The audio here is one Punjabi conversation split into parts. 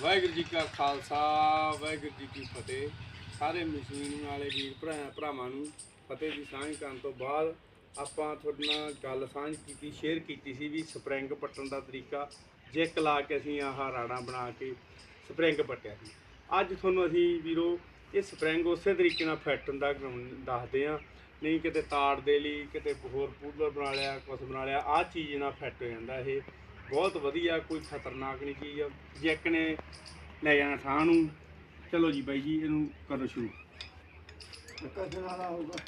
ਵਾਹਿਗੁਰੂ ਜੀ ਕਾ ਖਾਲਸਾ, ਵਾਹਿਗੁਰੂ ਜੀ ਕੀ ਫਤਿਹ। ਸਾਰੇ ਮਸ਼ੀਨ ਵਾਲੇ ਵੀਰ ਭਰਾ, ਭਰਾਵਾਂ ਨੂੰ ਫਤਿਹ ਦੀ ਸਾਂਝ ਕਰਨ ਤੋਂ ਬਾਅਦ ਆਪਾਂ ਤੁਹਾਡੇ ਨਾਲ ਗੱਲ ਸਾਂਝ ਕੀਤੀ ਸ਼ੇਅਰ ਕੀਤੀ ਸੀ ਵੀ ਸਪਰਿੰਗ ਪੱਟਣ ਦਾ ਤਰੀਕਾ ਜੈਕ ਲਾ ਕੇ ਅਸੀਂ ਆਹ ਰਾੜਾ ਬਣਾ ਕੇ ਸਪਰਿੰਗ ਪੱਟਿਆ ਸੀ। ਅੱਜ ਤੁਹਾਨੂੰ ਅਸੀਂ ਵੀਰੋ ਇਹ ਸਪਰਿੰਗ ਉਸੇ ਤਰੀਕੇ ਨਾਲ ਫਿੱਟ ਹੁੰਦਾ ਦੱਸਦੇ ਆ ਨਹੀਂ ਕਿਤੇ ਤਾੜ ਦੇ ਲਈ, ਕਿਤੇ ਹੋਰ ਪੂਲਰ ਬਣਾ ਲਿਆ, ਕੁਛ ਬਣਾ ਲਿਆ, ਆਹ ਚੀਜ਼ ਨਾਲ ਫੈਟ ਹੋ ਜਾਂਦਾ ਇਹ। ਬਹੁਤ ਵਧੀਆ, ਕੋਈ ਖਤਰਨਾਕ ਨਹੀਂ ਚੀਜ਼ ਆ। ਜੈਕ ਨੇ ਲੈ ਜਾਣਾ ਥਾਂ ਨੂੰ, ਚਲੋ ਜੀ ਬਾਈ ਜੀ, ਇਹਨੂੰ ਕਰੋ ਸ਼ੁਰੂ। ਕਦੋਂ ਵਾਲਾ ਹੋਊਗਾ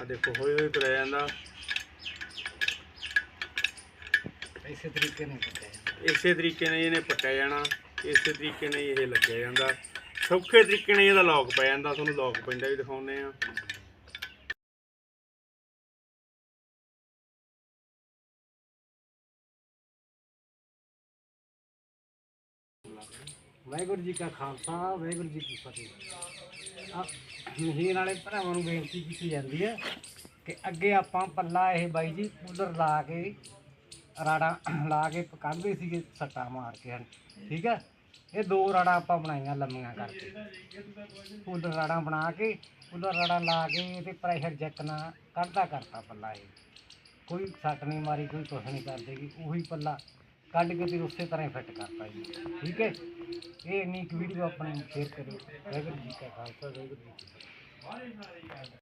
ਆ ਦੇਖੋ ਹੋਏ ਹੋਏ ਤੁਰਿਆ ਜਾਂਦਾ। ਇਸੇ ਤਰੀਕੇ ਨਾਲ ਕੀਤਾ ਇਸੇ ਤਰੀਕੇ ਨਾਲ ਇਹਨੇ ਪੱਟਿਆ ਜਾਣਾ, ਇਸੇ ਤਰੀਕੇ ਨਾਲ ਹੀ ਇਹ ਲੱਗਿਆ ਜਾਂਦਾ। ਸੌਖੇ ਤਰੀਕੇ ਨਾਲ ਇਹਦਾ ਲੌਕ ਪੈ ਜਾਂਦਾ, ਤੁਹਾਨੂੰ ਲੌਕ ਪੈਂਦਾ ਵੀ ਦਿਖਾਉਂਦੇ ਆ ਵਾਹਿਗੁਰੂ ਜੀ ਕਾ ਖਾਲਸਾ, ਵਾਹਿਗੁਰੂ ਜੀ ਕੀ ਫਤਿਹ। ਆ ਮਹੀਨ ਵਾਲੇ ਭਰਾਵਾਂ ਨੂੰ ਬੇਨਤੀ ਕੀਤੀ ਜਾਂਦੀ ਹੈ ਕਿ ਅੱਗੇ ਆਪਾਂ ਪੱਲਾ ਇਹ ਬਾਈ ਜੀ ਕੂਲਰ ਲਾ ਕੇ ਰਾੜਾ ਲਾ ਕੇ ਪਕਾਉਂਦੇ ਸੀਗੇ, ਸੱਟਾ ਮਾਰ ਕੇ ਹਨ ਠੀਕ ਹੈ? ਇਹ ਦੋ ਰਾੜਾਂ ਆਪਾਂ ਬਣਾਈਆਂ ਲੰਮੀਆਂ ਕਰਕੇ। ਕੂਲਰ ਰਾੜਾ ਬਣਾ ਕੇ, ਕੂਲਰ ਰਾੜਾ ਲਾ ਕੇ ਤੇ ਪ੍ਰੈਸ਼ਰ ਜੈਕ ਨਾਲ ਕੱਢਦਾ ਕਰਤਾ ਪੱਲਾ ਇਹ। ਕੋਈ ਸੱਟ ਨਹੀਂ ਮਾਰੀ, ਕੋਈ ਕੁਛ ਨਹੀਂ ਕਰਦੇਗੀ ਉਹੀ ਪੱਲਾ ਕੱਢ ਕੇ ਤੇ ਉਸੇ ਤਰ੍ਹਾਂ ਫਿੱਟ ਕਰਤਾ ਜੀ। ਠੀਕ ਹੈ? ਇਹ ਇੰਨੀ ਕੁ ਵੀਡੀਓ ਆਪਣੀ ਸ਼ੇਅਰ ਕਰਿਓ। ਵਾਹਿਗੁਰੂ ਜੀ ਕਾ ਖਾਲਸਾ, ਵਾਹਿਗੁਰੂ ਜੀ ਕੀ ਫਤਿਹ।